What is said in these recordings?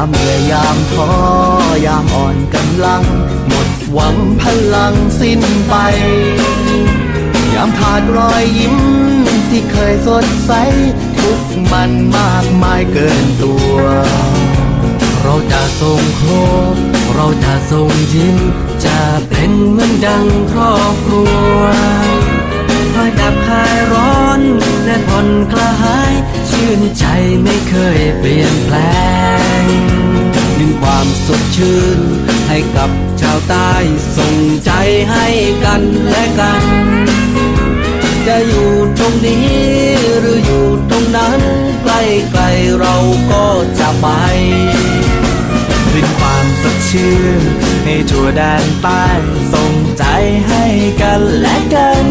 ามเหนื่อยยามท้อยามอ่อนกำลัง หมดหวังพลังสิ้นไป ยามขาดรอยยิ้มที่เคยสดใส ทุกมันมากมายเกินตัว เราจะส่งโคเราจะส่งยิ้ม จะเป็นเหมือนดังครอบครัวคอยดับคลายร้อนและผ่อนคลาย ชื่นใจไม่เคยเปลี่ยนแปลง ดึงความสดชื่น ให้กับชาวใต้ส่งใจให้กันและกัน จะอยู่ตรงนี้หรืออยู่ตรงนั้นใกล้ๆเราก็จะไปรินความสดชื่น ให้ทั่วแดนใต้ส่งใจให้กันและกัน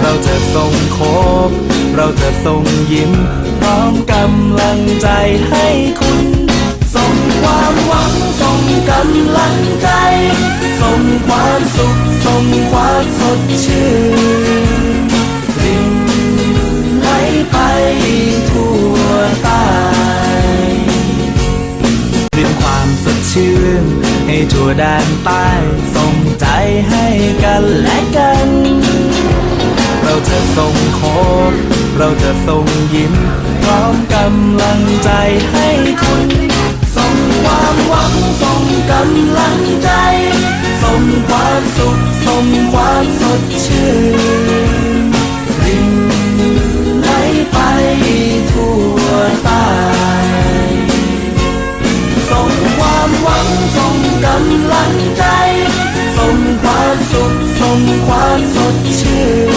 เราจะส่งโคบ เราจะส่งยิ้ม พร้อมกำลัง ใจให้คุณ ส่งความหวัง ส่งกำลังใจ ส่งความสุข ส่งความสดชื่นรินไหลไปทั่วใต้รินความสดชื่น ให้ทั่วแดนใต้ส่งใจให้กันและกัน เราจะส่งโค เราจะส่งยิ้ม พร้อมกำลังใจให้คุณส่งความหวังส่งกำลังใจ ส่งความสุขส่งความสดชื่นรินไหลไปทั่วใต้ส่งความหวังส่งกำลังใจ ส่งความสุขส่งความสดชื่น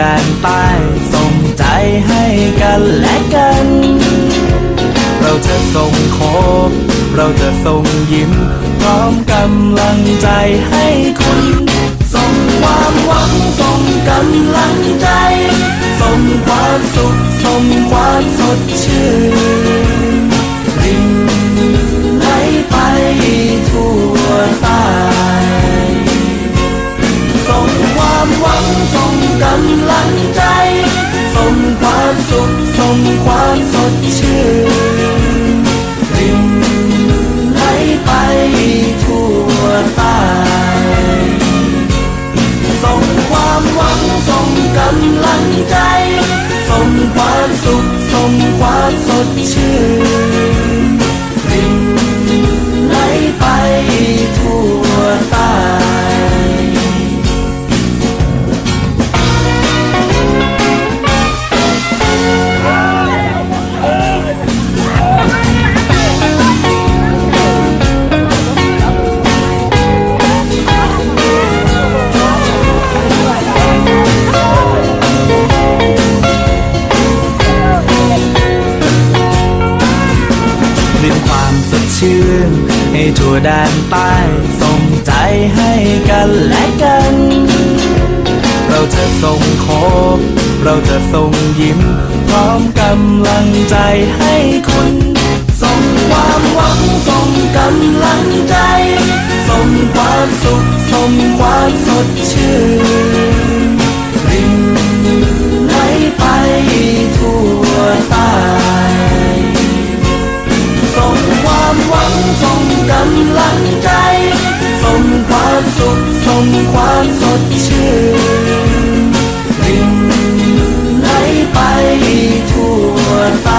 ดนใต้ส่งใจให้กันและกัน เราจะส่งโคบเราจะส่งยิ้ม พร้อมกำลังใจให้คุณส่งคว ความสดชื่น แดนใต้ส่งใจให้กันและกัน เราจะส่งโคบเราจะส่งยิ้ม พร้อมกำลังใจให้คุณ ส่งความหวังส่งกำลังใจ ส่งความสุขส่งความสดชื่นินไป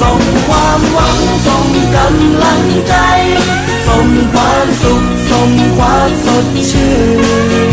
ส่งความหวังส่งกำลังใจส่งความสุขส่งความสดชื่น